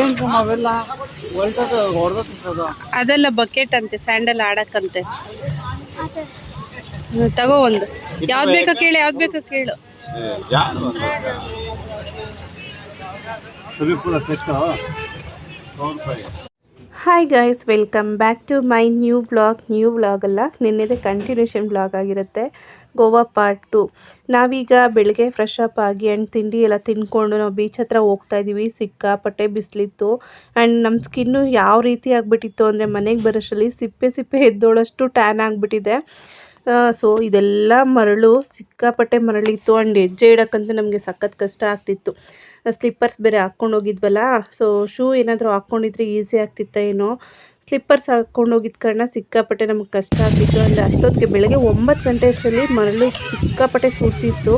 ಏನ್ ಅವೆಲ್ಲ ಅದೆಲ್ಲ ಬಕೆಟ್ ಅಂತೆ ಸ್ಯಾಂಡಲ್ ಆಡಕ್ಕಂತೆ. ತಗೋ ಒಂದು. ಯಾವ್ದು ಬೇಕಾ ಕೇಳು ಯಾವ್ದು ಬೇಕಾ ಕೇಳು. Hi guys welcome back to my new blog new blog ಅಲ್ಲ ನಿನ್ನೆದೆ ಕಂಟಿನ್ಯೂಷನ್ ಬ್ಲಾಗ್ ಆಗಿರುತ್ತೆ. Goa part two. ನಾವೀಗ ಬೆಳಗ್ಗೆ ಫ್ರೆಶ್ ಅಪ್ ಆಗಿ ಆ್ಯಂಡ್ ತಿಂಡಿ ಎಲ್ಲ ತಿನ್ಕೊಂಡು ನಾವು ಬೀಚ್ ಹತ್ರ ಹೋಗ್ತಾ ಇದ್ದೀವಿ ಸಿಕ್ಕಾಪಟ್ಟೆ ಬಿಸಿಲಿತ್ತು. ಆ್ಯಂಡ್ ನಮ್ಮ ಸ್ಕಿನ್ನು ಯಾವ ರೀತಿ ಆಗಿಬಿಟ್ಟಿತ್ತು ಅಂದರೆ ಮನೆಗೆ ಬರೋಷ್ಟರಲ್ಲಿ ಸಿಪ್ಪೆ ಸಿಪ್ಪೆ ಎದ್ದೋಳಷ್ಟು ಟ್ಯಾನ್ ಆಗಿಬಿಟ್ಟಿದೆ. ಸೊ ಇದೆಲ್ಲ ಮರಳು ಸಿಕ್ಕಾಪಟ್ಟೆ ಮರಳಿತ್ತು. ಆ್ಯಂಡ್ ಹೆಜ್ಜೆ ಇಡೋಕ್ಕಂತೂ ನಮಗೆ ಸಖತ್ ಕಷ್ಟ ಆಗ್ತಿತ್ತು. ಸ್ಲಿಪ್ಪರ್ಸ್ ಬೇರೆ ಹಾಕ್ಕೊಂಡು ಹೋಗಿದ್ವಲ್ಲ ಸೊ ಶೂ ಏನಾದರೂ ಹಾಕ್ಕೊಂಡಿದ್ರೆ ಈಸಿ ಆಗ್ತಿತ್ತ ಏನೋ. ಸ್ಲಿಪ್ಪರ್ಸ್ ಹಾಕ್ಕೊಂಡು ಹೋಗಿದ್ದ ಕಾರಣ ಸಿಕ್ಕಾಪಟ್ಟೆ ನಮಗೆ ಕಷ್ಟ ಆಗ್ತಿತ್ತು. ಅಂದರೆ ಅಷ್ಟೊತ್ತಿಗೆ ಬೆಳಗ್ಗೆ ಒಂಬತ್ತು ಗಂಟೆ ಅಷ್ಟರಲ್ಲಿ ಮರಳು ಸಿಕ್ಕಾಪಟ್ಟೆ ಸುಡ್ತಿತ್ತು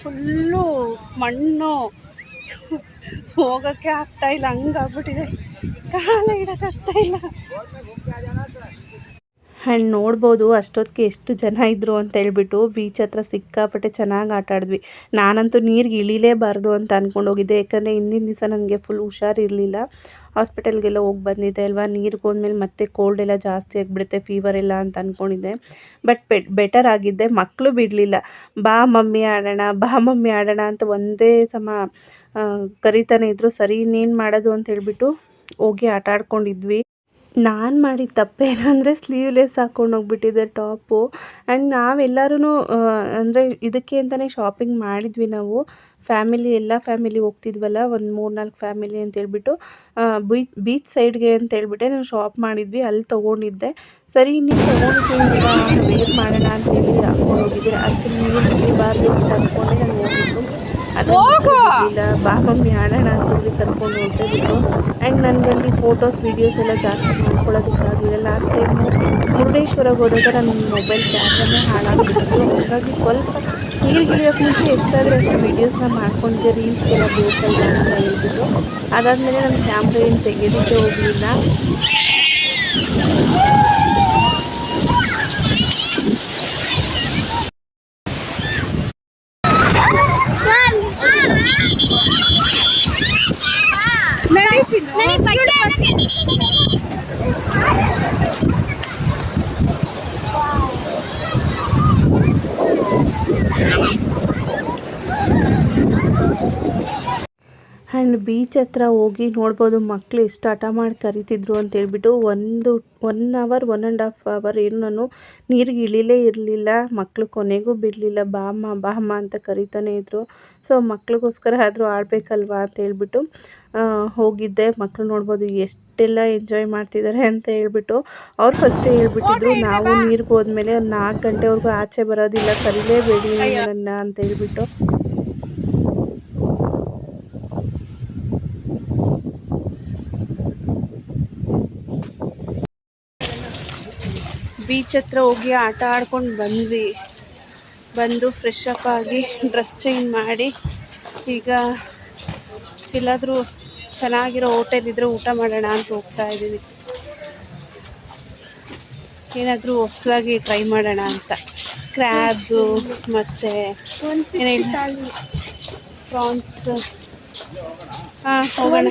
ಫುಲ್ಲು ಮಣ್ಣು. ಹೋಗೋಕ್ಕೆ ಆಗ್ತಾ ಇಲ್ಲ, ಹಂಗಾಗ್ಬಿಟ್ಟಿದೆ. ಕಾಲ ಇಡೋಕ್ಕಾಗ್ತಾ ಇಲ್ಲ. ಆ್ಯಂಡ್ ನೋಡ್ಬೋದು ಅಷ್ಟೊತ್ತಿಗೆ ಎಷ್ಟು ಜನ ಇದ್ದರು ಅಂತ ಹೇಳ್ಬಿಟ್ಟು ಬೀಚ್ ಹತ್ರ ಸಿಕ್ಕಾಪಟ್ಟೆ ಚೆನ್ನಾಗಿ ಆಟ ಆಡಿದ್ವಿ. ನಾನಂತೂ ನೀರಿಗೆ ಇಳಿಲೇಬಾರ್ದು ಅಂತ ಅಂದ್ಕೊಂಡು ಹೋಗಿದ್ದೆ. ಯಾಕಂದರೆ ಹಿಂದಿನ ದಿವಸ ನನಗೆ ಫುಲ್ ಹುಷಾರಿರಲಿಲ್ಲ ಹಾಸ್ಪಿಟಲ್ಗೆಲ್ಲ ಹೋಗಿ ಬಂದಿದ್ದೆ ಅಲ್ವಾ? ನೀರಿಗೆ ಹೋದ್ಮೇಲೆ ಮತ್ತೆ ಕೋಲ್ಡ್ ಎಲ್ಲ ಜಾಸ್ತಿ ಆಗಿಬಿಡುತ್ತೆ ಫೀವರ್ ಎಲ್ಲ ಅಂತ ಅಂದ್ಕೊಂಡಿದ್ದೆ ಬಟ್ ಬೆಟ್ ಬೆಟರ್ ಆಗಿದ್ದೆ. ಮಕ್ಕಳು ಬಿಡಲಿಲ್ಲ. ಬಾ ಮಮ್ಮಿ ಆಡೋಣ, ಬಾ ಮಮ್ಮಿ ಆಡೋಣ ಅಂತ ಒಂದೇ ಸಮ ಕರಿತಾನೆ ಇದ್ದರು ಸರಿ, ಇನ್ನೇನು ಮಾಡೋದು ಅಂತ ಹೇಳಿಬಿಟ್ಟು ಹೋಗಿ ಆಟ ಆಡ್ಕೊಂಡಿದ್ವಿ. ನಾನು ಮಾಡಿದ ತಪ್ಪೇನಂದರೆ ಸ್ಲೀವ್ಲೆಸ್ ಹಾಕ್ಕೊಂಡು ಹೋಗ್ಬಿಟ್ಟಿದ್ದೆ ಟಾಪು ಆ್ಯಂಡ್ ನಾವೆಲ್ಲರೂ ಅಂದರೆ ಇದಕ್ಕೆ ಅಂತಲೇ ಶಾಪಿಂಗ್ ಮಾಡಿದ್ವಿ ನಾವು. ಫ್ಯಾಮಿಲಿ ಎಲ್ಲ ಫ್ಯಾಮಿಲಿ ಹೋಗ್ತಿದ್ವಲ್ಲ, ಒಂದು ಮೂರು ನಾಲ್ಕು ಫ್ಯಾಮಿಲಿ ಅಂತೇಳ್ಬಿಟ್ಟು ಬೀಚ್ ಬೀಚ್ ಸೈಡ್ಗೆ ಅಂತ ಹೇಳ್ಬಿಟ್ಟೆ ನಾನು ಶಾಪ್ ಮಾಡಿದ್ವಿ, ಅಲ್ಲಿ ತೊಗೊಂಡಿದ್ದೆ. ಸರಿ ನೀವು ತೊಗೊಂಡಿದ್ದೀನಿ ವೇಟ್ ಮಾಡೋಣ ಅಂತ ಹೇಳಿ ಹಾಕ್ಕೊಂಡು ಹೋಗಿದ್ದೆ. ಅಷ್ಟು ನೀರು ಬಾರ್ದು ಅಂತ ಅಂದ್ಕೊಂಡೆ ನಾನು ಹೋಗಿದ್ದು. ಇಲ್ಲ ಬಾ ಹಾಡೋಣ ಆಡೋಣ ಅಂತ ಹೇಳಿ ಕರ್ಕೊಂಡು ಹೋಗ್ತಾಯಿದ್ರು ಆ್ಯಂಡ್ ನನಗಲ್ಲಿ ಫೋಟೋಸ್ ವೀಡಿಯೋಸ್ ಎಲ್ಲ ಜಾಸ್ತಿ ನೋಡ್ಕೊಳ್ಳೋದಕ್ಕಾಗಲಿಲ್ಲ ಲಾಸ್ಟ್ ಟೈಮು ಮುರುಡೇಶ್ವರಕ್ಕೆ ಹೋದಾಗ ನನ್ನ ಮೊಬೈಲ್ ಕ್ಯಾಮ್ರಾನೇ ಹಾಳಾಗ್ಬಿಟ್ಟಿತ್ತು. ಹಾಗಾಗಿ ಸ್ವಲ್ಪ ನೀರು ಗಿಳಿಯೋಕ್ಕೆ ಮುಂಚೆ ಎಷ್ಟಾದರೂ ಅಷ್ಟು ವೀಡಿಯೋಸ್ನ ಮಾಡ್ಕೊಂಡಿದ್ದೆ ರೀಲ್ಸ್ಗೆಲ್ಲ ಬೇಕಲ್ಲ ಅಂತ ಹೇಳ್ಬಿಟ್ಟು. ಅದಾದಮೇಲೆ ನನ್ನ ಕ್ಯಾಮ್ರ ಏನು ತೆಗೆಯೋದಕ್ಕೆ ಹೋಗಲಿಲ್ಲ. ಬೀಚ್ ಹತ್ರ ಹೋಗಿ ನೋಡ್ಬೋದು ಮಕ್ಕಳು ಎಷ್ಟು ಹಠ ಮಾಡಿ ಕರಿತಿದ್ರು ಅಂತ ಹೇಳ್ಬಿಟ್ಟು ಒಂದು one hour one and half hour ಏನು ನಾನು ನೀರಿಗೆ ಇಳಿಲೇ ಇರಲಿಲ್ಲ ಮಕ್ಕಳು ಕೊನೆಗೂ ಬಿಡಲಿಲ್ಲ, ಬಾಮ್ಮ ಬಾಮ್ಮ ಅಂತ ಕರಿತಾನೆ ಇದ್ರು. ಸೊ ಮಕ್ಳಿಗೋಸ್ಕರ ಆದರೂ ಆಡಬೇಕಲ್ವಾ ಅಂತ ಹೇಳ್ಬಿಟ್ಟು ಹೋಗಿದ್ದೆ. ಮಕ್ಕಳು ನೋಡ್ಬೋದು ಎಷ್ಟೆಲ್ಲ ಎಂಜಾಯ್ ಮಾಡ್ತಿದ್ದಾರೆ ಅಂತ ಹೇಳ್ಬಿಟ್ಟು ಅವ್ರು ಫಸ್ಟೇ ಹೇಳ್ಬಿಟ್ಟಿದ್ರು, ನಾವು ನೀರಿಗೆ ಹೋದ್ಮೇಲೆ ನಾಲ್ಕು ಗಂಟೆವರೆಗೂ ಆಚೆ ಬರೋದಿಲ್ಲ, ಕರಿಲೇಬೇಡಿ ನನ್ನ ಅಂತ ಹೇಳ್ಬಿಟ್ಟು. ಬೀಚ್ ಹತ್ರ ಹೋಗಿ ಆಟ ಆಡ್ಕೊಂಡು ಬಂದ್ವಿ. ಬಂದು ಫ್ರೆಶ್ ಅಪ್ ಆಗಿ ಡ್ರೆಸ್ ಚೇಂಜ್ ಮಾಡಿ ಈಗ ಎಲ್ಲಾದರೂ ಚೆನ್ನಾಗಿರೋ ಹೋಟೆಲ್ ಇದ್ದರೆ ಊಟ ಮಾಡೋಣ ಅಂತ ಹೋಗ್ತಾ ಇದ್ದೀವಿ. ಏನಾದರೂ ಹೊಸದಾಗಿ ಟ್ರೈ ಮಾಡೋಣ ಅಂತ. ಕ್ರ್ಯಾಬ್ಸು ಮತ್ತು ಪ್ರಾನ್ಸ್ ಹಾಂ ಹೋಗೋಣ.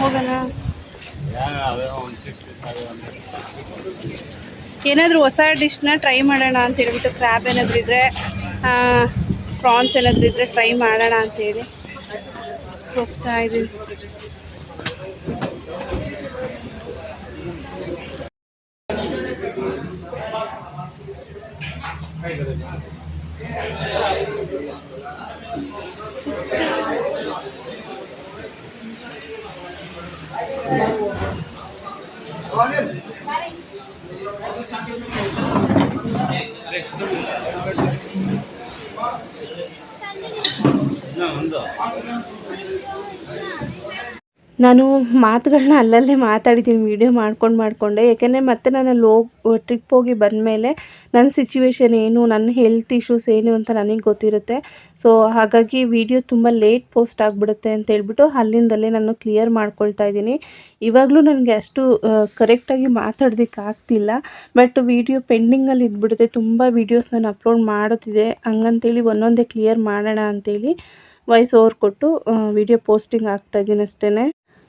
ಹೋಗೋಣ. ಏನಾದರೂ ಹೊಸ ಡಿಶ್ನ ಟ್ರೈ ಮಾಡೋಣ ಅಂತ ಹೇಳ್ಬಿಟ್ಟು ಕ್ರ್ಯಾಬ್ ಏನಾದರೂ ಇದ್ದರೆ ಪ್ರಾನ್ಸ್ ಏನಾದರೂ ಇದ್ದರೆ ಟ್ರೈ ಮಾಡೋಣ ಅಂತೇಳಿ ಹೋಗ್ತಾ ಇದ್ದೀವಿ ನಾನು ಮಾತುಗಳನ್ನ ಅಲ್ಲಲ್ಲೇ ಮಾತಾಡಿದ್ದೀನಿ ವೀಡಿಯೋ ಮಾಡ್ಕೊಂಡು ಮಾಡಿಕೊಂಡೆ. ಏಕೆಂದರೆ ಮತ್ತೆ ನಾನು ಅಲ್ಲಿ ಹೋಗಿ ಟ್ರಿಪ್ ಹೋಗಿ ಬಂದಮೇಲೆ ನನ್ನ ಸಿಚುವೇಶನ್ ಏನು, ನನ್ನ ಹೆಲ್ತ್ ಇಶ್ಯೂಸ್ ಏನು ಅಂತ ನನಗೆ ಗೊತ್ತಿರುತ್ತೆ. ಸೊ ಹಾಗಾಗಿ ವಿಡಿಯೋ ತುಂಬ ಲೇಟ್ ಪೋಸ್ಟ್ ಆಗಿಬಿಡುತ್ತೆ ಅಂತ ಹೇಳ್ಬಿಟ್ಟು ಅಲ್ಲಿಂದಲೇ ನಾನು ಕ್ಲಿಯರ್ ಮಾಡ್ಕೊಳ್ತಾ ಇದ್ದೀನಿ. ಇವಾಗಲೂ ನನಗೆ ಅಷ್ಟು ಕರೆಕ್ಟಾಗಿ ಮಾತಾಡೋದಕ್ಕೆ ಆಗ್ತಿಲ್ಲ. ಬಟ್ ವಿಡಿಯೋ ಪೆಂಡಿಂಗಲ್ಲಿ ಇದ್ಬಿಡುತ್ತೆ. ತುಂಬ ವೀಡಿಯೋಸ್ ನಾನು ಅಪ್ಲೋಡ್ ಮಾಡೋದಿದೆ ಹಂಗಂತೇಳಿ ಒಂದೊಂದೇ ಕ್ಲಿಯರ್ ಮಾಡೋಣ ಅಂತೇಳಿ. ವಾಯ್ಸ್ ಓವರ್ ಕೊಟ್ಟು ವಿಡಿಯೋ ಪೋಸ್ಟಿಂಗ್ ಆಗ್ತಾಯಿದ್ದೀನಿ ಅಷ್ಟೇ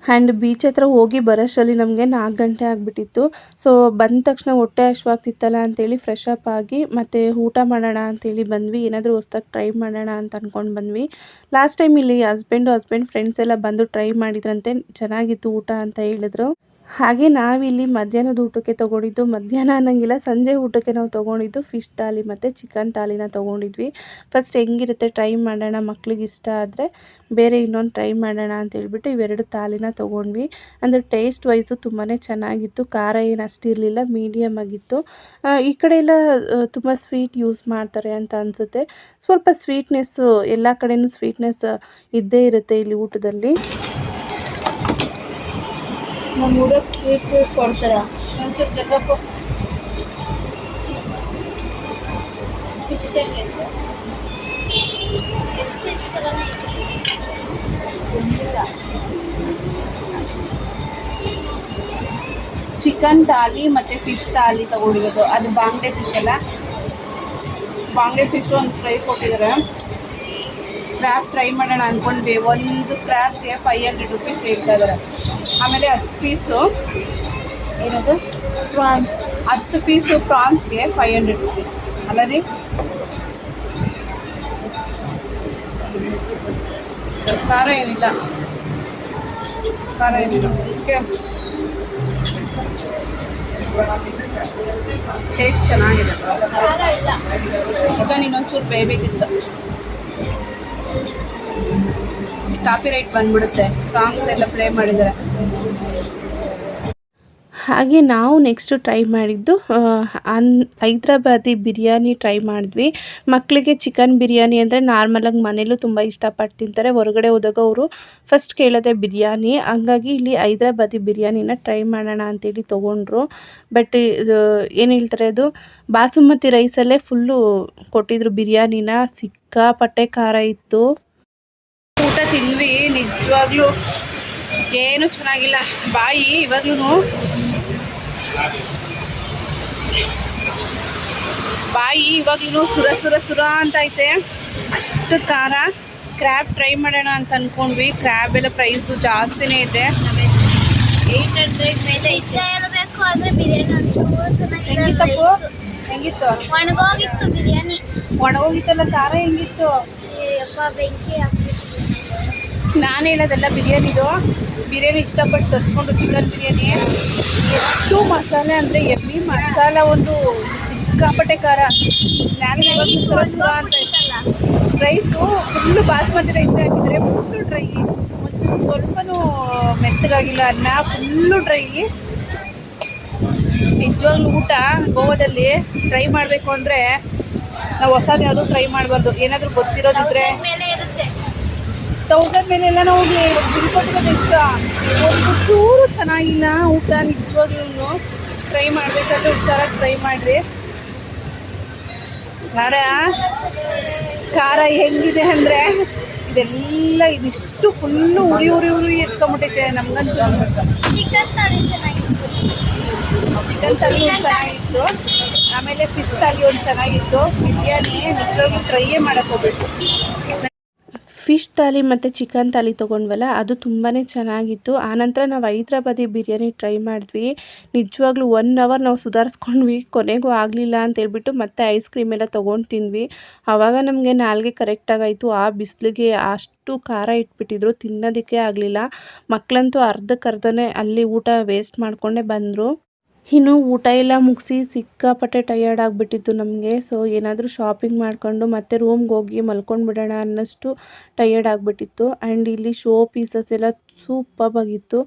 ಆ್ಯಂಡ್ ಬೀಚ್ ಹತ್ರ ಹೋಗಿ ಬರೋಷ್ಟರಲ್ಲಿ ನಮಗೆ ನಾಲ್ಕು ಗಂಟೆ ಆಗಿಬಿಟ್ಟಿತ್ತು. ಸೊ ಬಂದ ತಕ್ಷಣ ಹೊಟ್ಟೆ ಹಶ್ವಾಗ್ತಿತ್ತಲ್ಲ ಅಂತೇಳಿ ಫ್ರೆಶ್ ಅಪ್ ಆಗಿ, ಮತ್ತು ಊಟ ಮಾಡೋಣ ಅಂತೇಳಿ ಬಂದ್ವಿ. ಏನಾದರೂ ಹೊಸ್ದಾಗಿ ಟ್ರೈ ಮಾಡೋಣ ಅಂತ ಅಂದ್ಕೊಂಡು ಬಂದ್ವಿ. ಲಾಸ್ಟ್ ಟೈಮ್ ಇಲ್ಲಿ ಹಸ್ಬೆಂಡು ಹಸ್ಬೆಂಡ್ ಫ್ರೆಂಡ್ಸ್ ಎಲ್ಲ ಬಂದು ಟ್ರೈ ಮಾಡಿದ್ರಂತೆ. ಚೆನ್ನಾಗಿತ್ತು ಊಟ ಅಂತ ಹೇಳಿದ್ರು. ಹಾಗೆ ನಾವಿಲ್ಲಿ ಮಧ್ಯಾಹ್ನದ ಊಟಕ್ಕೆ ತೊಗೊಂಡಿದ್ದು, ಮಧ್ಯಾಹ್ನ ಅನ್ನಂಗಿಲ್ಲ, ಸಂಜೆ ಊಟಕ್ಕೆ ನಾವು ತೊಗೊಂಡಿದ್ದು ಫಿಶ್ ತಾಲಿ ಮತ್ತು ಚಿಕನ್ ತಾಲಿನ ತೊಗೊಂಡಿದ್ವಿ. ಫಸ್ಟ್ ಹೆಂಗಿರುತ್ತೆ ಟ್ರೈ ಮಾಡೋಣ, ಮಕ್ಳಿಗೆ ಇಷ್ಟ ಆದರೆ ಬೇರೆ ಇನ್ನೊಂದು ಟ್ರೈ ಮಾಡೋಣ ಅಂತ ಹೇಳ್ಬಿಟ್ಟು ಇವೆರಡು ತಾಲಿನ ತೊಗೊಂಡ್ವಿ. ಅಂದರೆ ಟೇಸ್ಟ್ ವೈಸು ತುಂಬಾ ಚೆನ್ನಾಗಿತ್ತು, ಖಾರ ಏನು ಅಷ್ಟಿರಲಿಲ್ಲ ಮೀಡಿಯಮ್ ಆಗಿತ್ತು. ಈ ಕಡೆ ಎಲ್ಲ ತುಂಬ ಸ್ವೀಟ್ ಯೂಸ್ ಮಾಡ್ತಾರೆ ಅಂತ ಅನಿಸುತ್ತೆ. ಸ್ವಲ್ಪ ಸ್ವೀಟ್ನೆಸ್ಸು ಎಲ್ಲ ಕಡೆಯೂ ಸ್ವೀಟ್ನೆಸ್ ಇದ್ದೇ ಇರುತ್ತೆ ಇಲ್ಲಿ ಊಟದಲ್ಲಿ. ನಮ್ಮ ಹುಡುಗ ಸ್ವೀಟ್ ಸ್ವೀಟ್ ಕೊಡ್ತಾರ. ಚಿಕನ್ ತಾಲಿ ಮತ್ತು ಫಿಶ್ ತಾಲಿ ತಗೊಂಡಿರೋದು. ಅದು ಬಾಂಗ್ಡೆ ಫಿಶ್ ಅಲ್ಲ. ಬಾಂಗ್ಡೆ ಫಿಶ್ ಒಂದು ಫ್ರೈ ಕೊಟ್ಟಿದ್ದಾರೆ ಕ್ರಾಫ್ ಟ್ರೈ ಮಾಡೋಣ ಅಂದ್ಕೊಂಡ್ವಿ ಒಂದು ಕ್ರಾಫ್ಗೆ ಫೈವ್ ಹಂಡ್ರೆಡ್ ರುಪೀಸ್ ಹೇಳ್ತಾ ಇದ್ದಾರೆ ಆಮೇಲೆ ಹತ್ತು ಪೀಸು. ಏನದು? ಫ್ರಾನ್ಸ್. ಹತ್ತು ಪೀಸು ಫ್ರಾನ್ಸ್ಗೆ ಫೈವ್ ಹಂಡ್ರೆಡ್ ರುಪೀಸ್ ಅಲ್ಲ ರೀ ಖಾರ ಏನಿಲ್ಲ. ಖಾರ ಏನಿಲ್ಲ. ಓಕೆ. ಟೇಸ್ಟ್ ಚೆನ್ನಾಗಿದೆ. ಚಿಕನ್ ಇನ್ನೊಂಚೂರು ಬೇಯಬೇಕಿತ್ತು. ಕಾಪಿ ರೈಟ್ ಬಂದ್ಬಿಡುತ್ತೆ. ಸಾಂಗ್ಸ್ ಎಲ್ಲ ಪ್ಲೇ ಮಾಡಿದರೆ ಹಾಗೆ ನಾವು ನೆಕ್ಸ್ಟು ಟ್ರೈ ಮಾಡಿದ್ದು ಅನ್, ಹೈದ್ರಾಬಾದಿ ಬಿರಿಯಾನಿ ಟ್ರೈ ಮಾಡಿದ್ವಿ. ಮಕ್ಕಳಿಗೆ ಚಿಕನ್ ಬಿರಿಯಾನಿ ಅಂದರೆ ನಾರ್ಮಲಾಗಿ ಮನೇಲೂ ತುಂಬ ಇಷ್ಟಪಟ್ಟು ತಿಂತಾರೆ. ಹೊರಗಡೆ ಹೋದಾಗ ಅವರು ಫಸ್ಟ್ ಕೇಳೋದೆ ಬಿರಿಯಾನಿ. ಹಂಗಾಗಿ ಇಲ್ಲಿ ಹೈದ್ರಾಬಾದಿ ಬಿರಿಯಾನಿನ ಟ್ರೈ ಮಾಡೋಣ ಅಂತೇಳಿ ತೊಗೊಂಡ್ರು. ಬಟ್ ಏನು ಹೇಳ್ತಾರೆ ಅದು, ಬಾಸುಮತಿ ರೈಸಲ್ಲೇ ಫುಲ್ಲು ಕೊಟ್ಟಿದ್ರು ಬಿರಿಯಾನಿನ. ಸಿಕ್ಕಾಪಟ್ಟೆ ಖಾರ ಇತ್ತು. ತಿಂದ್ವಿ ನಿಜವಾಗ್ಲೂ ಏನು ಚೆನ್ನಾಗಿಲ್ಲ. ಬಾಯಿ ಇವಾಗ್ಲೂ ಬಾಯಿ ಇವಾಗ್ಲೂ ಸುರ ಸುರ ಸುರ ಅಂತ ಐತೆ. ಅಷ್ಟು ಖಾರ. ಕ್ರ್ಯಾಬ್ ಟ್ರೈ ಮಾಡೋಣ ಅಂತ ಅಂದ್ಕೊಂಡ್ವಿ ಕ್ರ್ಯಾಬ್ ಎಲ್ಲ ಪ್ರೈಸು ಜಾಸ್ತಿನೇ ಇದೆ. ಏಯ್ಟ್ ಹಂಡ್ರೆಡ್ ಮೇಲೆ ನಿಜ ಹೇಳ್ಬೇಕು ಅಂದ್ರೆ ಬಿರಿಯಾನಿ ಹೆಂಗಿತ್ತಪ್ಪು ಹೆಂಗಿತ್ತು? ಒಣಗೋಗಿತ್ತು ಬಿರಿಯಾನಿ. ಒಣಗೋಗಿತ್ತಲ್ಲ ಖಾರ ಹೆಂಗಿತ್ತು? ಬೆಂಕಿ ನಾನು ಹೇಳೋದೆಲ್ಲ ಬಿರಿಯಾನಿದು. ಬಿರಿಯಾನಿ ಇಷ್ಟಪಟ್ಟು ತರಿಸ್ಕೊಂಡು ಚಿಕನ್ ಬಿರಿಯಾನಿ. ಎಷ್ಟು ಮಸಾಲೆ ಅಂದರೆ ಎಮ್ಮಿ ಮಸಾಲ ಒಂದು ಸಿಕ್ಕಾಪಟ್ಟೆ ಖಾರ. ನಾನು ಅಂತ ರೈಸು ಫುಲ್ಲು ಬಾಸ್ಮತಿ ರೈಸ್ ಹಾಕಿದರೆ ಫುಲ್ಲು ಡ್ರೈ ಮತ್ತು ಸ್ವಲ್ಪನೂ ಮೆತ್ತಗಾಗಿಲ್ಲ ಅನ್ನ ಫುಲ್ಲು ಡ್ರೈ ನಿಜವಾಗ್ಲೂ ಊಟ ಗೋವಾದಲ್ಲಿ ಟ್ರೈ ಮಾಡಬೇಕು ಅಂದರೆ ನಾವು ಹೊಸದು ಯಾವುದೂ ಟ್ರೈ ಮಾಡಬಾರ್ದು. ಏನಾದರೂ ಗೊತ್ತಿರೋದಿದ್ರೆ ತೌಸಂಡ್ ಮೇಲೆಲ್ಲ ನಾವು ತಿಳ್ಕೊತಿರೋದು ಇಷ್ಟ. ಒಂದು ಚೂರು ಚೆನ್ನಾಗಿಲ್ಲ ಊಟ ನಿಜವಾಗ್ಲೂ ಟ್ರೈ ಮಾಡಬೇಕಾದ್ರೆ ಹುಷಾರಾಗಿ ಟ್ರೈ ಮಾಡಿರಿ. ಖಾರ ಖಾರ ಹೆಂಗಿದೆ ಅಂದರೆ ಇದೆಲ್ಲ ಇದಿಷ್ಟು ಫುಲ್ಲು ಉರಿ ಉರಿ ಉರಿ ಎತ್ಕೊಂಬಿಟ್ಟೈತೆ ನಮ್ಗಂತೂ. ಚಿಕನ್ ತಾಲಿ ಚೆನ್ನಾಗಿತ್ತು. ಚಿಕನ್ ತಲಿ ಒಂದು ಚೆನ್ನಾಗಿತ್ತು. ಆಮೇಲೆ ಫಿಶ್ ತಾಲಿ ಒಂದು ಚೆನ್ನಾಗಿತ್ತು. ಬಿರಿಯಾನಿ ನಿಜವಾಗ್ಲೂ ಟ್ರೈಯೇ ಮಾಡಕ್ಕೆ ಹೋಗ್ಬೇಕು ಫಿಶ್ ತಾಲಿ ಮತ್ತು ಚಿಕನ್ ತಾಲಿ ತೊಗೊಂಡ್ವಲ್ಲ, ಅದು ತುಂಬಾ ಚೆನ್ನಾಗಿತ್ತು. ಆನಂತರ ನಾವು ಹೈದ್ರಾಬಾದಿ ಬಿರಿಯಾನಿ ಟ್ರೈ ಮಾಡಿದ್ವಿ. ನಿಜವಾಗ್ಲೂ ಒನ್ ಅವರ್ ನಾವು ಸುಧಾರಿಸ್ಕೊಂಡ್ವಿ, ಕೊನೆಗೂ ಆಗಲಿಲ್ಲ ಅಂತೇಳ್ಬಿಟ್ಟು ಮತ್ತೆ ಐಸ್ ಕ್ರೀಮ್ ಎಲ್ಲ ತೊಗೊಂಡು ತಿಂದ್ವಿ. ಆವಾಗ ನಮಗೆ ನಾಲ್ಗೆ ಕರೆಕ್ಟಾಗಾಯಿತು ಆ ಬಿಸಿಲಿಗೆ ಅಷ್ಟು ಖಾರ ಇಟ್ಬಿಟ್ಟಿದ್ರು, ತಿನ್ನೋದಕ್ಕೆ ಆಗಲಿಲ್ಲ. ಮಕ್ಕಳಂತೂ ಅರ್ಧಕ್ಕರ್ಧನೇ ಅಲ್ಲಿ ಊಟ ವೇಸ್ಟ್ ಮಾಡಿಕೊಂಡೇ ಬಂದರು. ಇನ್ನು ಊಟ ಎಲ್ಲ ಮುಗಿಸಿ ಸಿಕ್ಕಾಪಟ್ಟೆ ಟಯರ್ಡ್ ಆಗಿಬಿಟ್ಟಿತ್ತು ನಮಗೆ. ಸೊ ಏನಾದರೂ ಶಾಪಿಂಗ್ ಮಾಡ್ಕೊಂಡು ಮತ್ತೆ ರೂಮ್ಗೆ ಹೋಗಿ ಮಲ್ಕೊಂಡು ಬಿಡೋಣ ಅನ್ನೋಷ್ಟು ಟಯರ್ಡ್ ಆಗಿಬಿಟ್ಟಿತ್ತು. ಆ್ಯಂಡ್ ಇಲ್ಲಿ ಶೋ ಪೀಸಸ್ ಎಲ್ಲ ಸೂಪರ್ಬಾಗಿತ್ತು.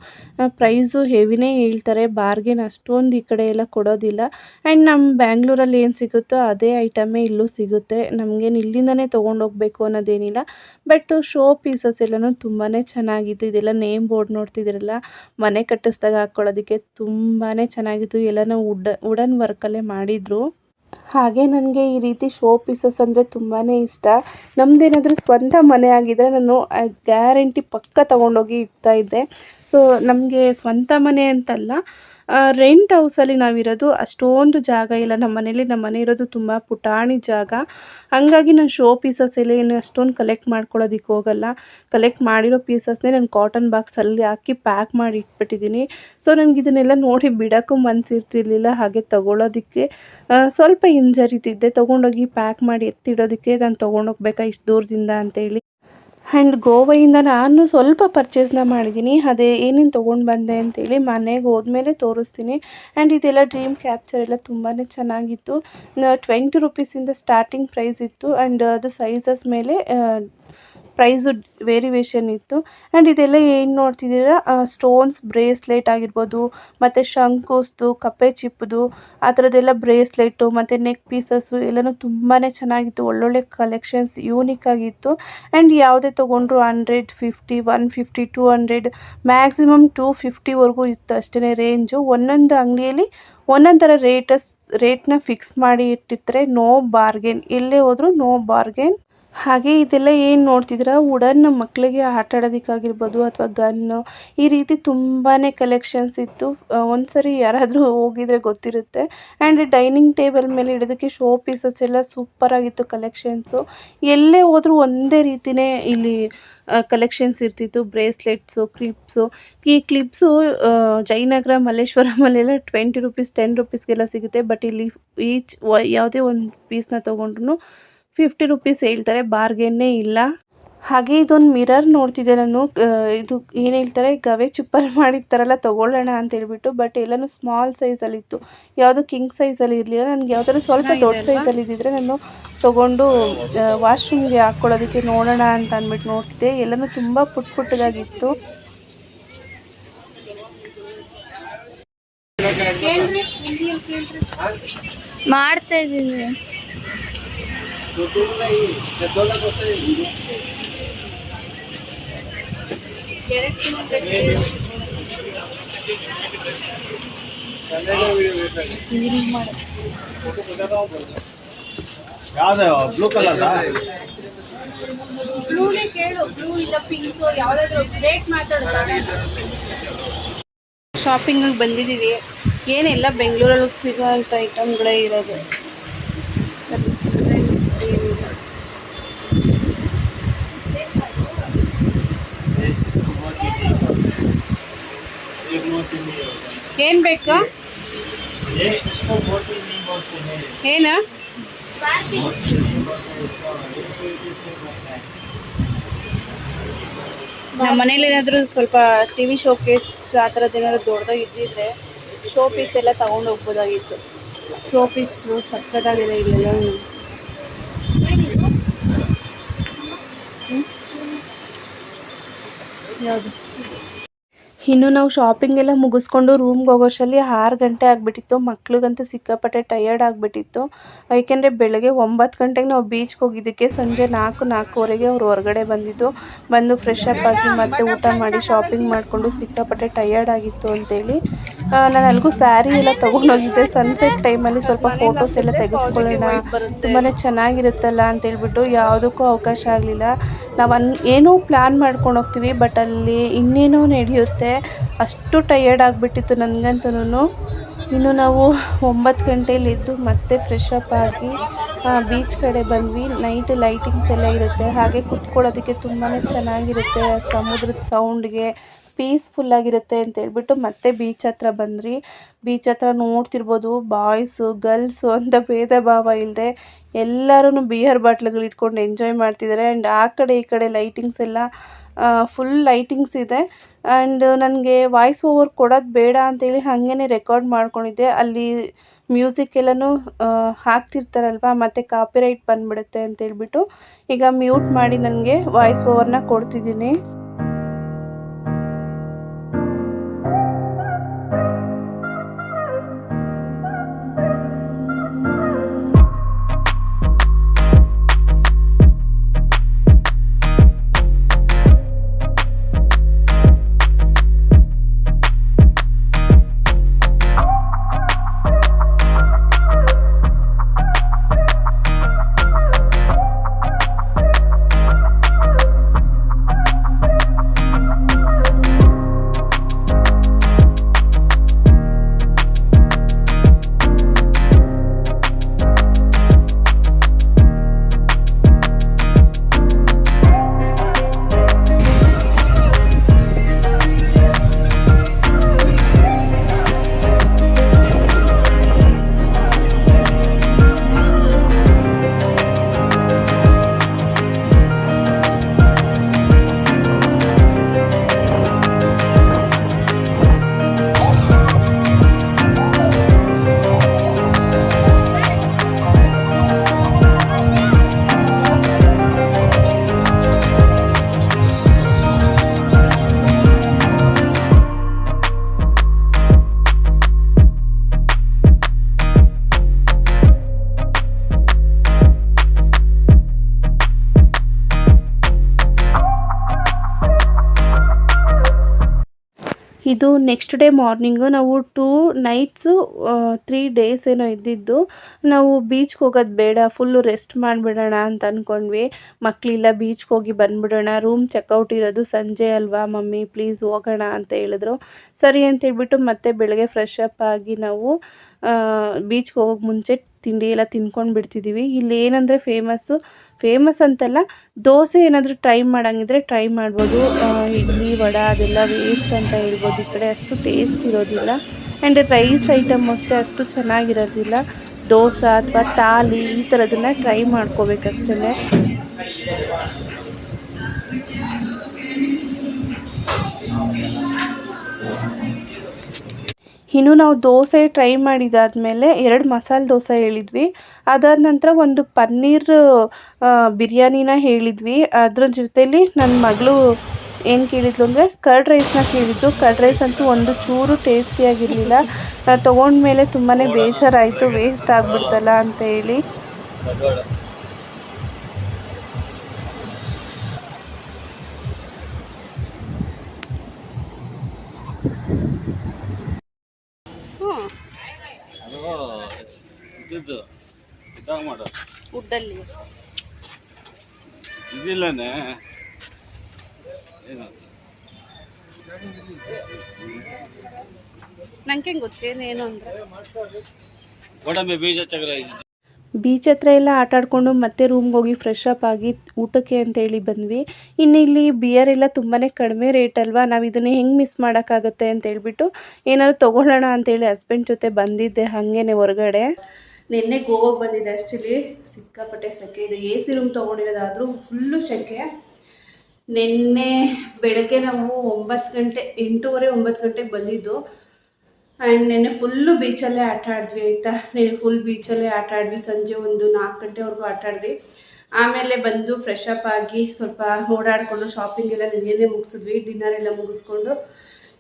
ಪ್ರೈಸು ಹೆವಿನೇ ಹೇಳ್ತಾರೆ. ಬಾರ್ಗೇನ್ ಅಷ್ಟೊಂದು ಈ ಕಡೆ ಎಲ್ಲ ಕೊಡೋದಿಲ್ಲ. ಆ್ಯಂಡ್ ನಮ್ಮ ಬ್ಯಾಂಗ್ಳೂರಲ್ಲಿ ಏನು ಸಿಗುತ್ತೋ ಅದೇ ಐಟಮೇ ಇಲ್ಲೂ ಸಿಗುತ್ತೆ. ನಮಗೇನು ಇಲ್ಲಿಂದನೇ ತೊಗೊಂಡೋಗ್ಬೇಕು ಅನ್ನೋದೇನಿಲ್ಲ. ಬಟ್ ಶೋ ಪೀಸಸ್ ಎಲ್ಲನೂ ತುಂಬಾ ಚೆನ್ನಾಗಿತ್ತು. ಇದೆಲ್ಲ ನೇಮ್ ಬೋರ್ಡ್ ನೋಡ್ತಿದ್ದೀರಲ್ಲ? ಮನೆ ಕಟ್ಟಿಸ್ದಾಗ ಹಾಕ್ಕೊಳ್ಳೋದಕ್ಕೆ ತುಂಬಾ ಚೆನ್ನಾಗಿತ್ತು. ಎಲ್ಲನೂ ವುಡ್ ವುಡನ್ ವರ್ಕಲ್ಲೇ ಮಾಡಿದರು. ಹಾಗೆ ನನಗೆ ಈ ರೀತಿ ಶೋ ಪೀಸಸ್ ಅಂದರೆ ತುಂಬಾ ಇಷ್ಟ. ನಮ್ಮದೇನಾದ್ರೂ ಸ್ವಂತ ಮನೆ ಆಗಿದ್ದರೆ ನಾನು ಗ್ಯಾರಂಟಿ ಪಕ್ಕ ತೊಗೊಂಡೋಗಿ ಇಡ್ತಾ ಇದ್ದೆ. ಸೊ ನಮಗೆ ಸ್ವಂತ ಮನೆ ಅಂತಲ್ಲ ರೆಂಟ್ ಹೌಸಲ್ಲಿ ನಾವಿರೋದು ಅಷ್ಟೊಂದು ಜಾಗ ಇಲ್ಲ. ನಮ್ಮ ಮನೇಲಿ ನಮ್ಮ ಮನೆ ಇರೋದು ತುಂಬ ಪುಟಾಣಿ ಜಾಗ. ಹಾಗಾಗಿ ನಾನು ಶೋ ಪೀಸಸ್ ಎಲ್ಲ ಏನು ಅಷ್ಟೊಂದು ಕಲೆಕ್ಟ್ ಮಾಡ್ಕೊಳ್ಳೋದಕ್ಕೆ ಹೋಗಲ್ಲ. ಕಲೆಕ್ಟ್ ಮಾಡಿರೋ ಪೀಸಸ್ನೇ ನಾನು ಕಾಟನ್ ಬಾಕ್ಸಲ್ಲಿ ಹಾಕಿ ಪ್ಯಾಕ್ ಮಾಡಿ ಇಟ್ಬಿಟ್ಟಿದ್ದೀನಿ ಸೊ ನನಗೆ ಇದನ್ನೆಲ್ಲ ನೋಡಿ ಬಿಡೋಕ್ಕೂ ಮನಸ್ಸಿರ್ತಿರ್ಲಿಲ್ಲ ಹಾಗೆ ತೊಗೊಳೋದಕ್ಕೆ ಆ, ಸ್ವಲ್ಪ ಹಿಂಜರಿತಿದ್ದೆ. ತೊಗೊಂಡೋಗಿ ಪ್ಯಾಕ್ ಮಾಡಿ ಎತ್ತಿಡೋದಕ್ಕೆ ನಾನು ತೊಗೊಂಡೋಗ್ಬೇಕಾ? ಇಷ್ಟು ದೂರದಿಂದ ಅಂತೇಳಿ. ಆ್ಯಂಡ್ ಗೋವಾಯಿಂದ ನಾನು ಸ್ವಲ್ಪ ಪರ್ಚೇಸ್ನ ಮಾಡಿದ್ದೀನಿ. ಅದೇ ಏನೇನು ತೊಗೊಂಡು ಬಂದೆ ಅಂತೇಳಿ ಮನೆಗೆ ಹೋದ್ಮೇಲೆ ತೋರಿಸ್ತೀನಿ. ಆ್ಯಂಡ್ ಇದೆಲ್ಲ ಡ್ರೀಮ್ ಕ್ಯಾಪ್ಚರ್ ಎಲ್ಲ ತುಂಬಾ ಚೆನ್ನಾಗಿತ್ತು. ಟ್ವೆಂಟಿ ರುಪೀಸಿಂದ ಸ್ಟಾರ್ಟಿಂಗ್ ಪ್ರೈಸ್ ಇತ್ತು. ಆ್ಯಂಡ್ ಅದು ಸೈಜಸ್ ಮೇಲೆ ಪ್ರೈಸು ವೇರಿಯೇಷನ್ ಇತ್ತು. ಆ್ಯಂಡ್ ಇದೆಲ್ಲ ಏನು ನೋಡ್ತಿದ್ದೀರಾ? ಸ್ಟೋನ್ಸ್ ಬ್ರೇಸ್ಲೆಟ್ ಆಗಿರ್ಬೋದು, ಮತ್ತು ಶಂಕುಸ್ದು, ಕಪ್ಪೆ ಚಿಪ್ಪುದು, ಆ ಥರದ್ದೆಲ್ಲ ಬ್ರೇಸ್ಲೆಟ್ಟು, ಮತ್ತು ನೆಕ್ ಪೀಸಸ್ಸು ಎಲ್ಲನೂ ತುಂಬಾ ಚೆನ್ನಾಗಿತ್ತು. ಒಳ್ಳೊಳ್ಳೆ ಕಲೆಕ್ಷನ್ಸ್ ಯೂನಿಕ್ ಆಗಿತ್ತು. ಆ್ಯಂಡ್ ಯಾವುದೇ ತೊಗೊಂಡ್ರು hundred fifty one fifty two hundred maximum two ಫಿಫ್ಟಿವರೆಗೂ ಇತ್ತು ಅಷ್ಟೇ ರೇಂಜು ಒಂದೊಂದು ಅಂಗಡಿಯಲ್ಲಿ ಒಂದೊಂದು ಥರ ರೇಟಸ್ ರೇಟ್ನ ಫಿಕ್ಸ್ ಮಾಡಿ ಇಟ್ಟಿದ್ರೆ ನೋ ಬಾರ್ಗೇನ್ ಎಲ್ಲೇ ಹೋದರೂ ನೋ ಬಾರ್ಗೇನ್ ಹಾಗೆ ಇದೆಲ್ಲ ಏನು ನೋಡ್ತಿದ್ದೀರಾ? ವುಡನ್ ಮಕ್ಕಳಿಗೆ ಆಟ ಆಡೋದಕ್ಕಾಗಿರ್ಬೋದು ಅಥವಾ ಗನ್ನು, ಈ ರೀತಿ ತುಂಬಾ ಕಲೆಕ್ಷನ್ಸ್ ಇತ್ತು. ಒಂದು ಸರಿ ಯಾರಾದರೂ ಹೋಗಿದ್ರೆ ಗೊತ್ತಿರುತ್ತೆ. ಆ್ಯಂಡ್ ಡೈನಿಂಗ್ ಟೇಬಲ್ ಮೇಲೆ ಇಡೋದಕ್ಕೆ ಶೋ ಪೀಸಸ್ ಎಲ್ಲ ಸೂಪರಾಗಿತ್ತು ಕಲೆಕ್ಷನ್ಸು ಎಲ್ಲೇ ಹೋದರೂ ಒಂದೇ ರೀತಿಯೇ ಇಲ್ಲಿ ಕಲೆಕ್ಷನ್ಸ್ ಇರ್ತಿತ್ತು. ಬ್ರೇಸ್ಲೆಟ್ಸು ಕ್ಲಿಪ್ಸು ಈ ಕ್ಲಿಪ್ಸು ಜಯನಗರ ಮಲ್ಲೇಶ್ವರಮಲ್ಲೆಲ್ಲ ಟ್ವೆಂಟಿ ರುಪೀಸ್ ಟೆನ್ ರುಪೀಸ್ಗೆಲ್ಲ ಸಿಗುತ್ತೆ. ಬಟ್ ಇಲ್ಲಿ ಈಚ್ ಯಾವುದೇ ಒಂದು ಪೀಸ್ನ ತೊಗೊಂಡ್ರು ಫಿಫ್ಟಿ ರುಪೀಸ್ ಹೇಳ್ತಾರೆ ಬಾರ್ಗೇನೇ ಇಲ್ಲ. ಹಾಗೆ ಇದೊಂದು ಮಿರರ್ ನೋಡ್ತಿದ್ದೆ ನಾನು. ಇದು ಏನು ಹೇಳ್ತಾರೆ ಗವೆ ಚುಪ್ಪಲ್ ಮಾಡಿರ್ತಾರಲ್ಲ ತೊಗೊಳ್ಳೋಣ ಅಂತ ಹೇಳ್ಬಿಟ್ಟು ಬಟ್ ಎಲ್ಲಾನು ಸ್ಮಾಲ್ ಸೈಜಲ್ಲಿತ್ತು ಯಾವುದು ಕಿಂಗ್ ಸೈಜಲ್ಲಿ ಇರಲಿಲ್ಲ. ನನಗೆ ಯಾವ್ದಾದ್ರು ಸ್ವಲ್ಪ ದೊಡ್ಡ ಸೈಜಲ್ಲಿ ಇದ್ದಿದ್ರೆ ನಾನು ತೊಗೊಂಡು ವಾಶ್ರೂಮ್ಗೆ ಹಾಕ್ಕೊಳ್ಳೋದಕ್ಕೆ ನೋಡೋಣ ಅಂತ ಅಂದ್ಬಿಟ್ಟು ನೋಡ್ತಿದ್ದೆ. ಎಲ್ಲನೂ ತುಂಬ ಪುಟ್ ಪುಟ್ಟದಾಗಿತ್ತು ಮಾಡ್ತಾ ಇದ್ದೀನಿ. ಯಾವ್ದು? ಬ್ಲೂ ಕಲರ್ ಬ್ಲೂನೇ ಕೇಳು. ಬ್ಲೂ ಇಲ್ಲ ಪಿಂಕ್ ಯಾವ್ದಾದ್ರು ರೇಟ್ ಮಾತಾಡ್ತಾರೆ. ಶಾಪಿಂಗಿಗೆ ಬಂದಿದ್ದೀವಿ. ಏನೆಲ್ಲ ಬೆಂಗಳೂರಲ್ಲಿ ಸಿಗೋ ಅಂಥ ಐಟಮ್ಗಳೇ ಇರೋದು. ಏನು ಬೇಕಾ? ಏನ? ನಮ್ಮ ಮನೇಲಿ ಏನಾದರೂ ಸ್ವಲ್ಪ ಟಿ ವಿ ಶೋ ಕೇಸ್ ಆ ಥರದ್ದು ಏನಾದ್ರು ದೊಡ್ಡದಾಗಿ ಇದ್ದಿದ್ರೆ ಶೋ ಪೀಸ್ ಎಲ್ಲ ತಗೊಂಡು ಹೋಗ್ಬೋದಾಗಿತ್ತು. ಶೋ ಪೀಸ್ ಸಕ್ಕದಾಗಿದೆ ಇಲ್ಲೆಲ್ಲ ಯಾವುದು? ಇನ್ನು ನಾವು ಶಾಪಿಂಗ್ ಎಲ್ಲ ಮುಗಿಸ್ಕೊಂಡು ರೂಮ್ಗೆ ಹೋಗೋಷ್ಟರಲ್ಲಿ ಆರು ಗಂಟೆ ಆಗಿಬಿಟ್ಟಿತ್ತು. ಮಕ್ಳಿಗಂತೂ ಸಿಕ್ಕಾಪಟ್ಟೆ ಟಯರ್ಡ್ ಆಗಿಬಿಟ್ಟಿತ್ತು. ಏಕೆಂದರೆ ಬೆಳಗ್ಗೆ ಒಂಬತ್ತು ಗಂಟೆಗೆ ನಾವು ಬೀಚ್ಗೆ ಹೋಗಿದ್ದಕ್ಕೆ ಸಂಜೆ ನಾಲ್ಕು, ನಾಲ್ಕೂವರೆಗೆ ಅವ್ರು ಹೊರಗಡೆ ಬಂದಿದ್ದು. ಬಂದು ಫ್ರೆಶ್ ಅಪ್ ಆಗಿ ಮತ್ತೆ ಊಟ ಮಾಡಿ ಶಾಪಿಂಗ್ ಮಾಡಿಕೊಂಡು ಸಿಕ್ಕಾಪಟ್ಟೆ ಟಯರ್ಡ್ ಆಗಿತ್ತು ಅಂತೇಳಿ. ನಾನು ಅಲ್ಲಿಗೂ ಸ್ಯಾರಿ ಎಲ್ಲ ತೊಗೊಂಡೋಗಿದ್ದೆ. ಸನ್ಸೆಟ್ ಟೈಮಲ್ಲಿ ಸ್ವಲ್ಪ ಫೋಟೋಸ್ ಎಲ್ಲ ತೆಗೆಸ್ಕೊಳ್ಳೋಣ. ತುಂಬಾ ಚೆನ್ನಾಗಿರುತ್ತಲ್ಲ ಅಂತೇಳ್ಬಿಟ್ಟು ಯಾವುದಕ್ಕೂ ಅವಕಾಶ ಆಗಲಿಲ್ಲ. ನಾವು ಅನ್, ಏನೋ ಪ್ಲ್ಯಾನ್ ಮಾಡ್ಕೊಂಡು ಹೋಗ್ತೀವಿ ಬಟ್ ಅಲ್ಲಿ ಇನ್ನೇನೋ ನಡೆಯುತ್ತೆ. ಅಷ್ಟು ಟಯರ್ಡ್ ಆಗಿಬಿಟ್ಟಿತ್ತು ನನಗಂತೂ ಇನ್ನು ನಾವು ಒಂಬತ್ತು ಗಂಟೆಯಲ್ಲಿ ಎದ್ದು ಮತ್ತೆ ಫ್ರೆಶ್ ಅಪ್ ಆಗಿ ಬೀಚ್ ಕಡೆ ಬಂದ್ವಿ. ನೈಟ್ ಲೈಟಿಂಗ್ಸ್ ಎಲ್ಲ ಇರುತ್ತೆ. ಹಾಗೆ ಕುತ್ಕೊಳ್ಳೋದಕ್ಕೆ ತುಂಬಾ ಚೆನ್ನಾಗಿರುತ್ತೆ ಸಮುದ್ರದ ಸೌಂಡ್ಗೆ ಪೀಸ್ಫುಲ್ ಆಗಿರುತ್ತೆ ಅಂತ ಹೇಳ್ಬಿಟ್ಟು ಮತ್ತೆ ಬೀಚ್ ಹತ್ರ ಬಂದ್ರಿ. ಬೀಚ್ ಹತ್ರ ನೋಡ್ತಿರ್ಬೋದು ಬಾಯ್ಸು ಗರ್ಲ್ಸು ಅಂತ ಭೇದ ಭಾವ ಇಲ್ಲದೆ ಎಲ್ಲರೂ ಬಿಯರ್ ಬಾಟ್ಲುಗಳು ಇಟ್ಕೊಂಡು ಎಂಜಾಯ್ ಮಾಡ್ತಿದ್ದಾರೆ ಆ್ಯಂಡ್ ಆ ಕಡೆ ಈ ಕಡೆ ಲೈಟಿಂಗ್ಸ್ ಎಲ್ಲ ಫುಲ್ ಲೈಟಿಂಗ್ಸ್ ಇದೆ. ಆ್ಯಂಡ್ ನನಗೆ ವಾಯ್ಸ್ ಓವರ್ ಕೊಡೋದು ಬೇಡ ಅಂತೇಳಿ ಹಾಗೇ ರೆಕಾರ್ಡ್ ಮಾಡ್ಕೊಂಡಿದ್ದೆ. ಅಲ್ಲಿ ಮ್ಯೂಸಿಕ್ ಎಲ್ಲನೂ ಹಾಕ್ತಿರ್ತಾರಲ್ವ, ಮತ್ತು ಕಾಪಿರೈಟ್ ಬಂದುಬಿಡುತ್ತೆ ಅಂತೇಳ್ಬಿಟ್ಟು ಈಗ ಮ್ಯೂಟ್ ಮಾಡಿ ನನಗೆ ವಾಯ್ಸ್ ಓವರ್ನ ಕೊಡ್ತಿದ್ದೀನಿ. ಇದು ನೆಕ್ಸ್ಟ್ ಡೇ ಮಾರ್ನಿಂಗು ನಾವು ಟೂ ನೈಟ್ಸು ತ್ರೀ ಡೇಸ್ ಏನೋ ಇದ್ದಿದ್ದು. ನಾವು ಬೀಚ್ಗೆ ಹೋಗೋದು ಬೇಡ ಫುಲ್ಲು ರೆಸ್ಟ್ ಮಾಡಿಬಿಡೋಣ ಅಂತ ಅಂದ್ಕೊಂಡ್ವಿ ಮಕ್ಕಳಿಲ್ಲ ಬೀಚ್ಗೆ ಹೋಗಿ ಬಂದುಬಿಡೋಣ ರೂಮ್ ಚೆಕ್ಔಟ್ ಇರೋದು ಸಂಜೆ ಅಲ್ವಾ ಮಮ್ಮಿ ಪ್ಲೀಸ್ ಹೋಗೋಣ ಅಂತ ಹೇಳಿದ್ರು. ಸರಿ ಅಂತ ಹೇಳ್ಬಿಟ್ಟು ಮತ್ತೆ ಬೆಳಗ್ಗೆ ಫ್ರೆಶ್ ಅಪ್ ಆಗಿ ನಾವು ಬೀಚ್ಗೆ ಹೋಗೋಕೆ ಮುಂಚೆ ತಿಂಡಿ ಎಲ್ಲ ತಿನ್ಕೊಂಡು ಬಿಡ್ತಿದ್ದೀವಿ ಇಲ್ಲಿ ಏನಂದರೆ ಫೇಮಸ್ಸು ಫೇಮಸ್ ಅಂತಲ್ಲ, ದೋಸೆ ಏನಾದರೂ ಟ್ರೈ ಮಾಡೋಂಗಿದ್ರೆ ಟ್ರೈ ಮಾಡ್ಬೋದು. ಇಡ್ಲಿ, ವಡ ಅದೆಲ್ಲ ವೇಸ್ಟ್ ಅಂತ ಹೇಳ್ಬೋದು. ಈ ಕಡೆ ಅಷ್ಟು ಟೇಸ್ಟ್ ಇರೋದಿಲ್ಲ. ಆ್ಯಂಡ್ ರೈಸ್ ಐಟಮ್ ಅಷ್ಟೇ, ಅಷ್ಟು ಚೆನ್ನಾಗಿರೋದಿಲ್ಲ. ದೋಸೆ ಅಥವಾ ತಾಲಿ ಈ ಥರದನ್ನ ಟ್ರೈ ಮಾಡ್ಕೋಬೇಕಷ್ಟೇ. ಇನ್ನು ನಾವು ದೋಸೆ ಟ್ರೈ ಮಾಡಿದಾದ್ಮೇಲೆ ಎರಡು ಮಸಾಲೆ ದೋಸೆ ಹೇಳಿದ್ವಿ. ಅದಾದ ನಂತರ ಒಂದು ಪನ್ನೀರ್ ಬಿರಿಯಾನಿನ ಹೇಳಿದ್ವಿ. ಅದ್ರ ಜೊತೇಲಿ ನನ್ನ ಮಗಳು ಏನು ಕೇಳಿದ್ಲು ಅಂದರೆ ಕರ್ಡ್ ರೈಸ್ನ ಕೇಳಿದ್ದು. ಕರ್ಡ್ ರೈಸ್ ಅಂತೂ ಒಂದು ಚೂರು ಟೇಸ್ಟಿಯಾಗಿರಲಿಲ್ಲ ತೊಗೊಂಡ್ಮೇಲೆ ತುಂಬಾ ಬೇಜಾರಾಯಿತು. ವೇಸ್ಟ್ ಆಗಿಬಿಡ್ತಲ್ಲ ಅಂತ ಹೇಳಿ ಅದು ಇದಾಗ ಇದಿಲ್ಲನೇ. ಏನು? ನಂಗೆ ಗೊತ್ತೇನೇನು ಅಂದರೆ? ಗೋಡಂಬಿ ಬೀಜ ತೆಗೆದ ಬೀಚ್ ಹತ್ರ ಎಲ್ಲ ಆಟ ಆಡಿಕೊಂಡು ಮತ್ತೆ ರೂಮ್ಗೆ ಹೋಗಿ ಫ್ರೆಶ್ ಅಪ್ ಆಗಿ ಊಟಕ್ಕೆ ಅಂತೇಳಿ ಬಂದ್ವಿ. ಇನ್ನು ಇಲ್ಲಿ ಬಿಯರ್ ಎಲ್ಲ ತುಂಬಾ ಕಡಿಮೆ ರೇಟ್ ಅಲ್ವಾ? ನಾವು ಇದನ್ನು ಹೆಂಗೆ ಮಿಸ್ ಮಾಡೋಕ್ಕಾಗತ್ತೆ ಅಂತ ಹೇಳ್ಬಿಟ್ಟು ಏನಾದ್ರು ತೊಗೊಳ್ಳೋಣ ಅಂತೇಳಿ ಹಸ್ಬೆಂಡ್ ಜೊತೆ ಬಂದಿದ್ದೆ ಹಾಗೇನೆ ಹೊರಗಡೆ. ನಿನ್ನೆ ಗೋವಾಗ ಬಂದಿದೆ ಆ್ಯಕ್ಚುಲಿ ಸಿಕ್ಕಾಪಟ್ಟೆ ಸೆಕೆ ಇದೆ. ಎ ಸಿ ರೂಮ್ ತೊಗೊಂಡಿರೋದಾದರೂ ಫುಲ್ಲು ಸೆಕೆ. ನಿನ್ನೆ ಬೆಳಗ್ಗೆ ನಾವು ಒಂಬತ್ತು ಗಂಟೆ, ಎಂಟೂವರೆ, ಒಂಬತ್ತು ಗಂಟೆಗೆ ಬಂದಿದ್ದು. ಆ್ಯಂಡ್ ನೆನ್ನೆ ಫುಲ್ಲು ಬೀಚಲ್ಲೇ ಆಟ ಆಡಿದ್ವಿ, ಆಯಿತಾ? ನೆನ್ನೆ ಫುಲ್ ಬೀಚಲ್ಲೇ ಆಟ ಆಡಿದ್ವಿ. ಸಂಜೆ ಒಂದು ನಾಲ್ಕು ಗಂಟೆವರೆಗೂ ಆಟ ಆಡಿದ್ವಿ. ಆಮೇಲೆ ಬಂದು ಫ್ರೆಶ್ ಅಪ್ ಆಗಿ ಸ್ವಲ್ಪ ಓಡಾಡಿಕೊಂಡು ಶಾಪಿಂಗ್ ಎಲ್ಲ ನಿನ್ನೆ ಮುಗಿಸಿದ್ವಿ. ಡಿನ್ನರ್ ಎಲ್ಲ ಮುಗಿಸ್ಕೊಂಡು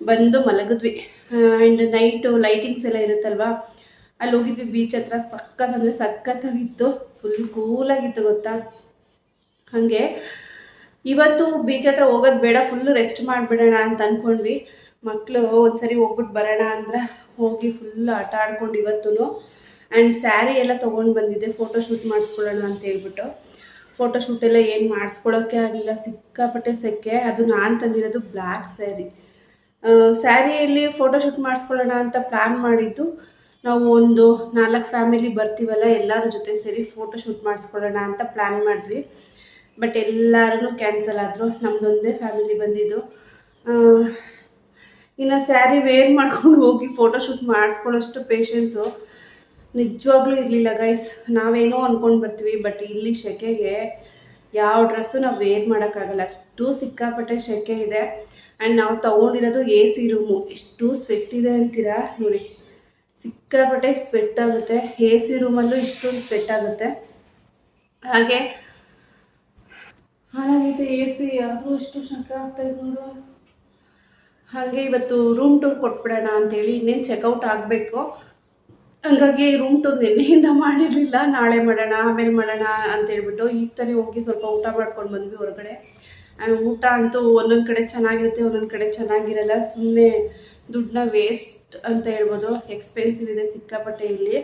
ಬಂದು ಮಲಗಿದ್ವಿ. ಆ್ಯಂಡ್ ನೈಟು ಲೈಟಿಂಗ್ಸ್ ಎಲ್ಲ ಇರುತ್ತಲ್ವಾ? ಅಲ್ಲಿ ಹೋಗಿದ್ವಿ ಬೀಚ್ ಹತ್ರ ಸಖತ್ ಅಂದರೆ ಸಖತ್ತಾಗಿತ್ತು ಫುಲ್ ಕೂಲಾಗಿತ್ತು ಗೊತ್ತಾ? ಹಾಗೆ, ಇವತ್ತು ಬೀಚ್ ಹತ್ರ ಹೋಗೋದು ಬೇಡ ಫುಲ್ಲು ರೆಸ್ಟ್ ಮಾಡಿಬಿಡೋಣ ಅಂತ ಅಂದ್ಕೊಂಡ್ವಿ ಮಕ್ಕಳು ಒಂದ್ಸರಿ ಹೋಗ್ಬಿಟ್ಟು ಬರೋಣ ಅಂದ್ರೆ ಹೋಗಿ ಫುಲ್ ಆಟ ಆಡ್ಕೊಂಡು ಇವತ್ತು ಆ್ಯಂಡ್ ಸ್ಯಾರಿ ಎಲ್ಲ ತೊಗೊಂಡು ಬಂದಿದ್ದೆ ಫೋಟೋ ಶೂಟ್ ಮಾಡಿಸ್ಕೊಳ್ಳೋಣ ಅಂತ ಹೇಳ್ಬಿಟ್ಟು. ಫೋಟೋ ಶೂಟ್ ಎಲ್ಲ ಏನು ಮಾಡಿಸ್ಕೊಳ್ಳೋಕ್ಕೆ ಆಗಲಿಲ್ಲ, ಸಿಕ್ಕಾಪಟ್ಟೆ ಸೆಕೆ. ಅದು ನಾನು ತಂದಿರೋದು ಬ್ಲ್ಯಾಕ್ ಸ್ಯಾರಿ ಸ್ಯಾರಿಯಲ್ಲಿ ಫೋಟೋ ಶೂಟ್ ಮಾಡಿಸ್ಕೊಳ್ಳೋಣ ಅಂತ ಪ್ಲ್ಯಾನ್ ಮಾಡಿದ್ದು. ನಾವು ಒಂದು ನಾಲ್ಕು ಫ್ಯಾಮಿಲಿ ಬರ್ತೀವಲ್ಲ, ಎಲ್ಲರ ಜೊತೆ ಸೇರಿ ಫೋಟೋ ಶೂಟ್ ಮಾಡಿಸ್ಕೊಳ್ಳೋಣ ಅಂತ ಪ್ಲ್ಯಾನ್ ಮಾಡಿದ್ವಿ. ಬಟ್ ಎಲ್ಲರೂ ಕ್ಯಾನ್ಸಲ್ ಆದರು. ನಮ್ಮದೊಂದೇ ಫ್ಯಾಮಿಲಿ ಬಂದಿದ್ದು. ಇನ್ನು ಸ್ಯಾರಿ ವೇರ್ ಮಾಡ್ಕೊಂಡು ಹೋಗಿ ಫೋಟೋ ಶೂಟ್ ಮಾಡಿಸ್ಕೊಳ್ಳೋಷ್ಟು ಪೇಷನ್ಸು ನಿಜವಾಗ್ಲೂ ಇರಲಿಲ್ಲ ಗೈಸ್ ನಾವೇನೋ ಅಂದ್ಕೊಂಡು ಬರ್ತೀವಿ ಬಟ್ ಇಲ್ಲಿ ಸೆಕೆಗೆ ಯಾವ ಡ್ರೆಸ್ಸು ನಾವು ವೇರ್ ಮಾಡೋಕ್ಕಾಗಲ್ಲ. ಅಷ್ಟು ಸಿಕ್ಕಾಪಟ್ಟೆ ಸೆಕೆ ಇದೆ. ಆ್ಯಂಡ್ ನಾವು ತೊಗೊಂಡಿರೋದು ಎ ಸಿ ರೂಮು ಎಷ್ಟು ಸ್ವೆಟ್ ಇದೆ ಅಂತೀರಾ ನೋಡಿ. ಸಿಕ್ಕಾಪಟ್ಟೆ ಸ್ವೆಟ್ ಆಗುತ್ತೆ. ಎ ಸಿ ರೂಮಲ್ಲೂ ಇಷ್ಟೊಂದು ಸ್ವೆಟ್ ಆಗುತ್ತೆ. ಹಾಗೆ ಹಾಗಾಗಿದೆ ಎ ಸಿ ಅದು ಅಷ್ಟು ಶಂಕ ಆಗ್ತಾಯಿದೆ ನೋಡು. ಹಾಗೆ ಇವತ್ತು ರೂಮ್ ಟೂರ್ ಕೊಟ್ಬಿಡೋಣ ಅಂತೇಳಿ ಇನ್ನೇನು ಚೆಕ್ಔಟ್ ಆಗಬೇಕು. ಹಂಗಾಗಿ ರೂಮ್ ಟೂರ್ ನಿನ್ನೆಯಿಂದ ಮಾಡಿರಲಿಲ್ಲ. ನಾಳೆ ಮಾಡೋಣ, ಆಮೇಲೆ ಮಾಡೋಣ ಅಂತೇಳ್ಬಿಟ್ಟು ಈಗ ತಾನೇ ಹೋಗಿ ಸ್ವಲ್ಪ ಊಟ ಮಾಡ್ಕೊಂಡು ಬಂದ್ವಿ ಹೊರಗಡೆ. ಆ, ಊಟ ಅಂತೂ ಒಂದೊಂದು ಕಡೆ ಚೆನ್ನಾಗಿರುತ್ತೆ ಒಂದೊಂದು ಕಡೆ ಚೆನ್ನಾಗಿರಲ್ಲ. ಸುಮ್ಮನೆ ದುಡ್ಡನ್ನ ವೇಸ್ಟ್ ಅಂತ ಹೇಳ್ಬೋದು. ಎಕ್ಸ್ಪೆನ್ಸಿವ್ ಇದೆ ಸಿಕ್ಕಾಪಟ್ಟೆ ಇಲ್ಲಿ.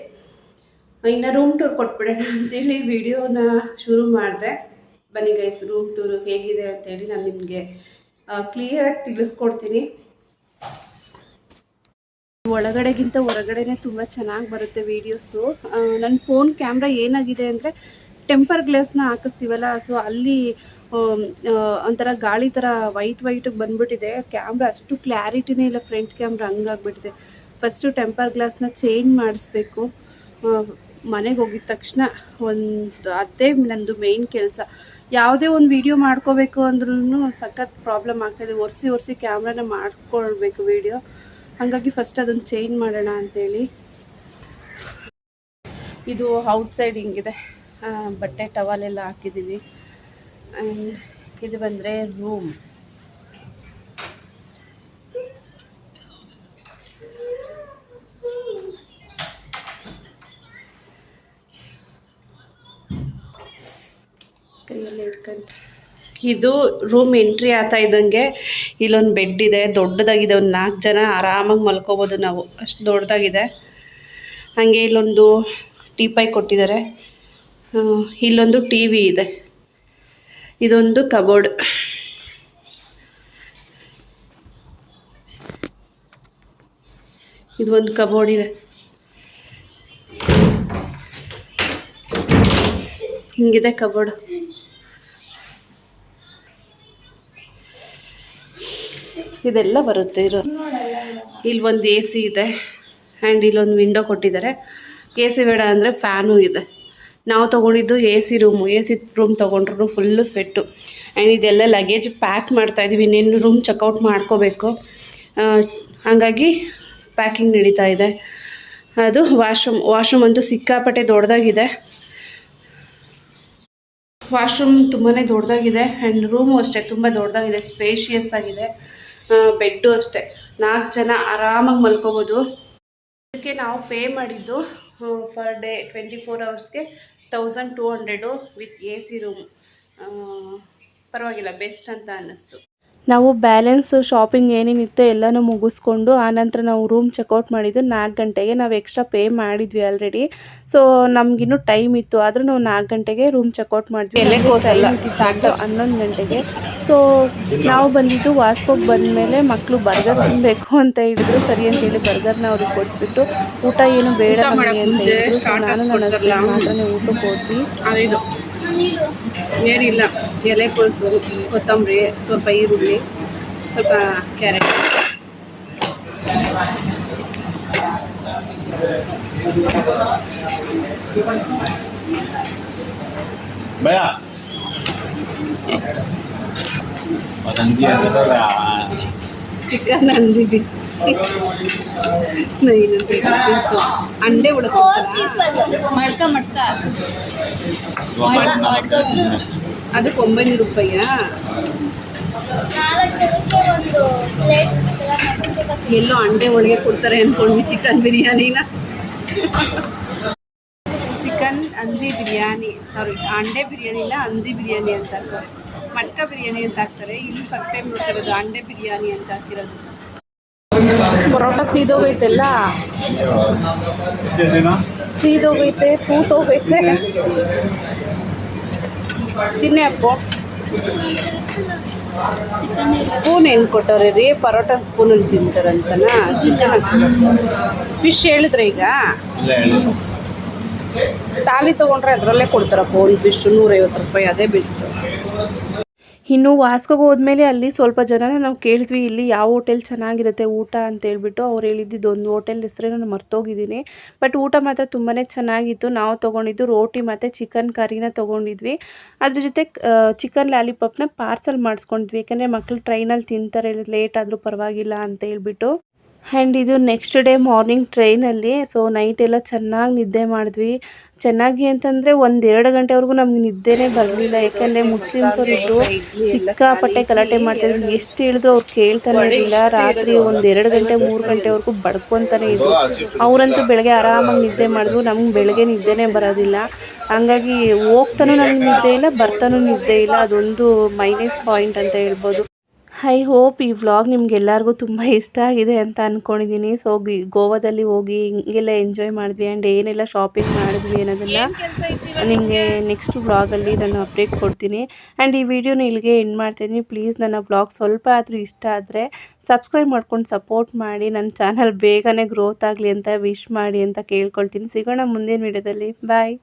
ಇನ್ನು ರೂಮ್ ಟೂರ್ ಕೊಟ್ಬಿಡೋಣ ಅಂತೇಳಿ ವಿಡಿಯೋನ ಶುರು ಮಾಡಿದೆ. ಬನ್ನಿ ಗೈಸ್ ರೂಮ್ ಟೂರು ಹೇಗಿದೆ ಅಂತೇಳಿ ನಾನು ನಿಮಗೆ ಕ್ಲಿಯರಾಗಿ ತಿಳಿಸ್ಕೊಡ್ತೀನಿ. ಒಳಗಡೆಗಿಂತ ಹೊರಗಡೆನೇ ತುಂಬ ಚೆನ್ನಾಗಿ ಬರುತ್ತೆ ವೀಡಿಯೋಸು ನನ್ನ ಫೋನ್ ಕ್ಯಾಮ್ರಾ ಏನಾಗಿದೆ ಅಂದರೆ ಟೆಂಪರ್ ಗ್ಲಾಸ್ನ ಹಾಕಿಸ್ತೀವಲ್ಲ ಸೊ ಅಲ್ಲಿ ಒಂಥರ ಗಾಳಿ ಥರ ವೈಟ್ ವೈಟಿಗೆ ಬಂದುಬಿಟ್ಟಿದೆ. ಕ್ಯಾಮ್ರಾ ಅಷ್ಟು ಕ್ಲಾರಿಟಿನೇ ಇಲ್ಲ ಫ್ರಂಟ್ ಕ್ಯಾಮ್ರಾ ಹಂಗಾಗ್ಬಿಟ್ಟಿದೆ. ಫಸ್ಟು ಟೆಂಪರ್ ಗ್ಲಾಸ್ನ ಚೇಂಜ್ ಮಾಡಿಸ್ಬೇಕು. ಮನೆಗೆ ಹೋಗಿದ ತಕ್ಷಣ ಒಂದು, ಅದೇ ನಂದು ಮೇಯ್ನ್ ಕೆಲಸ. ಯಾವುದೇ ಒಂದು ವಿಡಿಯೋ ಮಾಡ್ಕೋಬೇಕು ಅಂದ್ರೂ ಸಖತ್ ಪ್ರಾಬ್ಲಮ್ ಆಗ್ತಾಯಿದೆ ಒರೆಸಿ ಒರೆಸಿ ಕ್ಯಾಮ್ರಾನ ಮಾಡ್ಕೊಳ್ಬೇಕು ವಿಡಿಯೋ ಹಾಗಾಗಿ ಫಸ್ಟ್ ಅದನ್ನು ಚೇಂಜ್ ಮಾಡೋಣ ಅಂತೇಳಿ. ಇದು ಔಟ್ಸೈಡ್ ಹಿಂಗಿದೆ. ಬಟ್ಟೆ ಬಟ್ಟೆ ಎಲ್ಲ ಹಾಕಿದ್ದೀವಿ ಆ್ಯಂಡ್ ಇದು ಬಂದರೆ ರೂಮ್ ಕೈಯಲ್ಲಿ ಇದು ರೂಮ್ ಎಂಟ್ರಿ ಆಗ್ತಾ ಇದ್ದಂಗೆ ಇಲ್ಲೊಂದು ಬೆಡ್ ಇದೆ, ದೊಡ್ಡದಾಗಿದೆ, ಒಂದು ನಾಲ್ಕು ಜನ ಆರಾಮಾಗಿ ಮಲ್ಕೋಬೋದು ನಾವು. ಅಷ್ಟು ದೊಡ್ಡದಾಗಿದೆ. ಹಾಗೆ ಇಲ್ಲೊಂದು ಟೀಪಾಯಿ ಕೊಟ್ಟಿದ್ದಾರೆ. ಇಲ್ಲೊಂದು ಟಿ ಇದೆ. ಇದೊಂದು ಕಬೋರ್ಡ್. ಇದು ಒಂದು ಕಬೋರ್ಡ್ ಇದೆ. ಹಿಂಗಿದೆ ಕಬೋರ್ಡ್. ಇದೆಲ್ಲ ಬರುತ್ತೆ ಇರೋ ಇಲ್ಲಿ ಒಂದು ಎ ಸಿ ಇದೆ. ಆ್ಯಂಡ್ ಇಲ್ಲೊಂದು ವಿಂಡೋ ಕೊಟ್ಟಿದ್ದಾರೆ. ಎ ಸಿ ಬೇಡ ಅಂದರೆ ಫ್ಯಾನು ಇದೆ. ನಾವು ತೊಗೊಂಡಿದ್ದು A C room A C room ತೊಗೊಂಡ್ರು ಫುಲ್ಲು ಸ್ವೆಟ್ಟು ಆ್ಯಂಡ್ ಇದೆಲ್ಲ ಲಗೇಜ್ ಪ್ಯಾಕ್ ಮಾಡ್ತಾಯಿದ್ದೀವಿ ಇನ್ನೇನು ರೂಮ್ ಚೆಕ್ಔಟ್ ಮಾಡ್ಕೋಬೇಕು. ಹಾಗಾಗಿ ಪ್ಯಾಕಿಂಗ್ ನಡೀತಾ ಇದೆ. ಅದು ವಾಶ್ರೂಮ್ ವಾಶ್ರೂಮ್ ಅಂತೂ ಸಿಕ್ಕಾಪಟ್ಟೆ ದೊಡ್ಡದಾಗಿದೆ. ವಾಶ್ರೂಮ್ ತುಂಬಾ ದೊಡ್ಡದಾಗಿದೆ. ಆ್ಯಂಡ್ ರೂಮು ಅಷ್ಟೇ, ತುಂಬ ದೊಡ್ಡದಾಗಿದೆ. ಸ್ಪೇಷಿಯಸ್ ಆಗಿದೆ. ಬೆಡ್ಡು ಅಷ್ಟೇ. ನಾಲ್ಕು ಜನ ಆರಾಮಾಗಿ ಮಲ್ಕೋಬೋದು. ಅದಕ್ಕೆ ನಾವು ಪೇ ಮಾಡಿದ್ದು per day twenty four ಅವರ್ಸ್ಗೆ thousand two hundred with A C room. ಪರವಾಗಿಲ್ಲ ಬೆಸ್ಟ್ ಅಂತ ಅನ್ನಿಸ್ತು. ನಾವು ಬ್ಯಾಲೆನ್ಸ್ ಶಾಪಿಂಗ್ ಏನೇನಿತ್ತು ಎಲ್ಲನೂ ಮುಗಿಸ್ಕೊಂಡು ಆನಂತರ ನಾವು ರೂಮ್ ಚೆಕ್ಔಟ್ ಮಾಡಿದ್ದು ನಾಲ್ಕು ಗಂಟೆಗೆ ನಾವು ಎಕ್ಸ್ಟ್ರಾ ಪೇ ಮಾಡಿದ್ವಿ ಆಲ್ರೆಡಿ ಸೊ ನಮಗಿನ್ನೂ ಟೈಮ್ ಇತ್ತು ಆದರೂ ನಾವು ನಾಲ್ಕು ಗಂಟೆಗೆ ರೂಮ್ ಚೆಕ್ಔಟ್ ಮಾಡಿದ್ವಿ. ಸ್ಟಾರ್ಟ್ ಹನ್ನೊಂದು ಗಂಟೆಗೆ. ಸೊ ನಾವು ಬಂದಿದ್ದು ವಾಸ್ಕೋಗೆ ಬಂದಮೇಲೆ ಮಕ್ಕಳು ಬರ್ಗರ್ ತಿನ್ನಬೇಕು ಅಂತ ಹೇಳಿದ್ರು. ಸರಿ ಅಂತ ಹೇಳಿ ಬರ್ಗರ್ನ ಅವ್ರಿಗೆ ಕೊಟ್ಬಿಟ್ಟು ಊಟ ಏನು ಬೇಡ ಅಂತ ಹೇಳಿದ್ರು. ನಾನು ನನ್ನ ಮಾತ್ರ ಊಟಕ್ಕೆ ಹೋದ್ವಿ. ಏನಿಲ್ಲ ಎಲೆಕೋಸು ಕೊತ್ತಂಬರಿ ಸ್ವಲ್ಪ ಈರುಳ್ಳಿ ಸ್ವಲ್ಪ ಕ್ಯಾರೆಟ್. ಭಯ. ಅದಂಗಿ ಅಂತಂದ್ರೆ ಚಿಕನ್ ಅಂದಿದ್ವಿ ಪೀಸು ಅಂಡೆ ಫೋರ್ ಉಳ್ಕೊತಾರ ಪೀಪಲ್ ಮಡ್ಕ ಮಡ್ಕ ದೊಡ್ಡದು ಅದಕ್ಕೆ ಒಂಬೈನೂರು ರೂಪಾಯಿಯಾ ನಾಲ್ಕು ಜನಕ್ಕೆ ಒಂದು ಪ್ಲೇಟ್ ಎಲ್ಲೋ ಅಂಡೆ ಒಳಗೆ ಕೊಡ್ತಾರೆ ಅಂದ್ಕೊಂಡ್ವಿ ಚಿಕನ್ ಬಿರಿಯಾನಿನ ಚಿಕನ್ ಹಂದಿ ಬಿರಿಯಾನಿ ಸಾರಿ ಅಂಡೆ ಬಿರಿಯಾನಿನ ಹಂದಿ ಬಿರಿಯಾನಿ ಅಂತ ಹಾಕ್ತಾರೆ ಮಟ್ಕ ಬಿರಿಯಾನಿ ಅಂತ ಹಾಕ್ತಾರೆ ಇಲ್ಲಿ ಫಸ್ಟ್ ಟೈಮ್ ನೋಡ್ತಿರೋದು ಅಂಡೆ ಬಿರಿಯಾನಿ ಅಂತ ಹಾಕಿರೋದು ಪರೋಟ ಸೀದೋಗೈತೆಲ್ಲ ಸೀದೋಗೈತೆ ತೂತೋಗೈತೆ ತಿನ್ನೆ ಅಪ್ಪು. ಚಿಕನ್ ಸ್ಪೂನ್ ಏನು ಕೊಟ್ಟವ್ರೆ ರೀ? ಪರೋಟ ಸ್ಪೂನಲ್ಲಿ ತಿಂತಾರಂತನ? ಚಿಕನ್? ಫಿಶ್ ಹೇಳಿದ್ರೆ ಈಗ? ತಾಲಿ ತೊಗೊಂಡ್ರೆ ಅದರಲ್ಲೇ ಕೊಡ್ತಾರಪ್ಪ ಒಂದು ಫಿಶ್ ನೂರೈವತ್ತು ರೂಪಾಯಿ ಅದೇ ಬೆಸ್ಟು ಇನ್ನು ವಾಸ್ಕೋಗೆ ಹೋದ್ಮೇಲೆ ಅಲ್ಲಿ ಸ್ವಲ್ಪ ಜನನ ನಾವು ಕೇಳಿದ್ವಿ, ಇಲ್ಲಿ ಯಾವ ಹೋಟೆಲ್ ಚೆನ್ನಾಗಿರುತ್ತೆ, ಊಟ ಅಂತ ಹೇಳ್ಬಿಟ್ಟು ಅವ್ರು ಹೇಳಿದ್ದು ಒಂದು ಹೋಟೆಲ್ ಹೆಸರೇ ನಾನು ಮರ್ತೋಗಿದ್ದೀನಿ. ಬಟ್ ಊಟ ಮಾತ್ರ ತುಂಬಾ ಚೆನ್ನಾಗಿತ್ತು. ನಾವು ತೊಗೊಂಡಿದ್ದು ರೋಟಿ ಮತ್ತು ಚಿಕನ್ ಕರಿನ ತೊಗೊಂಡಿದ್ವಿ. ಅದ್ರ ಜೊತೆ ಚಿಕನ್ ಲಾಲಿಪಾಪ್ನ ಪಾರ್ಸಲ್ ಮಾಡಿಸ್ಕೊಂಡ್ವಿ ಯಾಕಂದರೆ ಮಕ್ಕಳು ಟ್ರೈನಲ್ಲಿ ತಿಂತಾರೆ ಲೇಟ್ ಆದರೂ ಪರವಾಗಿಲ್ಲ ಅಂತ ಹೇಳ್ಬಿಟ್ಟು. ಆ್ಯಂಡ್ ಇದು ನೆಕ್ಸ್ಟ್ ಡೇ ಮಾರ್ನಿಂಗ್ ಟ್ರೈನಲ್ಲಿ ಸೊ ನೈಟ್ ಎಲ್ಲ ಚೆನ್ನಾಗಿ ನಿದ್ದೆ ಮಾಡಿದ್ವಿ. ಚೆನ್ನಾಗಿ ಅಂತಂದರೆ ಒಂದೆರಡು ಗಂಟೆವರೆಗೂ ನಮ್ಗೆ ನಿದ್ದೆನೇ ಬರಲಿಲ್ಲ. ಯಾಕೆಂದರೆ ಮುಸ್ಲಿಮ್ಸ್ ಅವರು ಇದ್ದರು ಸಿಕ್ಕಾಪಟ್ಟೆ ಗಲಾಟೆ ಮಾಡ್ತಾರೆ ಎಷ್ಟು ಹೇಳಿದ್ರು ಅವ್ರು ಕೇಳ್ತಾನೆ ಇರಲಿಲ್ಲ. ರಾತ್ರಿ ಒಂದು ಎರಡು ಗಂಟೆ, ಮೂರು ಗಂಟೆವರೆಗೂ ಬಡ್ಕೊತಾನೆ ಇದ್ರು. ಅವರಂತೂ ಬೆಳಗ್ಗೆ ಆರಾಮಾಗಿ ನಿದ್ದೆ ಮಾಡಿದ್ರು. ನಮ್ಗೆ ಬೆಳಗ್ಗೆ ನಿದ್ದೆನೇ ಬರೋದಿಲ್ಲ. ಹಂಗಾಗಿ ಹೋಗ್ತಾನೂ ನಮ್ಗೆ ನಿದ್ದೆ ಇಲ್ಲ, ಬರ್ತಾನೂ ನಿದ್ದೆ ಇಲ್ಲ. ಅದೊಂದು ಮೈನಸ್ ಪಾಯಿಂಟ್ ಅಂತ ಹೇಳ್ಬೋದು. ಐ ಹೋಪ್ ಈ ವ್ಲಾಗ್ ನಿಮ್ಗೆಲ್ಲರಿಗೂ ತುಂಬ ಇಷ್ಟ ಆಗಿದೆ ಅಂತ ಅಂದ್ಕೊಂಡಿದ್ದೀನಿ ಸೊ ಗೋವಾದಲ್ಲಿ ಹೋಗಿ ಹಿಂಗೆಲ್ಲ ಎಂಜಾಯ್ ಮಾಡಿದ್ವಿ ಆ್ಯಂಡ್ ಏನೆಲ್ಲ ಶಾಪಿಂಗ್ ಮಾಡಿದ್ವಿ ಅನ್ನೋದನ್ನು ನಿಮಗೆ ನೆಕ್ಸ್ಟ್ ವ್ಲಾಗಲ್ಲಿ ನಾನು ಅಪ್ಡೇಟ್ ಕೊಡ್ತೀನಿ. ಆ್ಯಂಡ್ ಈ ವಿಡಿಯೋನ ಇಲ್ಲಿಗೆ ಎಂಡ್ ಮಾಡ್ತೀನಿ ಪ್ಲೀಸ್ ನನ್ನ ವ್ಲಾಗ್ ಸ್ವಲ್ಪ ಆದರೂ ಇಷ್ಟ ಆದರೆ ಸಬ್ಸ್ಕ್ರೈಬ್ ಮಾಡ್ಕೊಂಡು ಸಪೋರ್ಟ್ ಮಾಡಿ. ನನ್ನ ಚಾನಲ್ ಬೇಗನೆ ಗ್ರೋತ್ ಆಗಲಿ ಅಂತ ವಿಶ್ ಮಾಡಿ ಅಂತ ಕೇಳ್ಕೊಳ್ತೀನಿ. ಸಿಗೋಣ ಮುಂದಿನ ವಿಡಿಯೋದಲ್ಲಿ ಬಾಯ್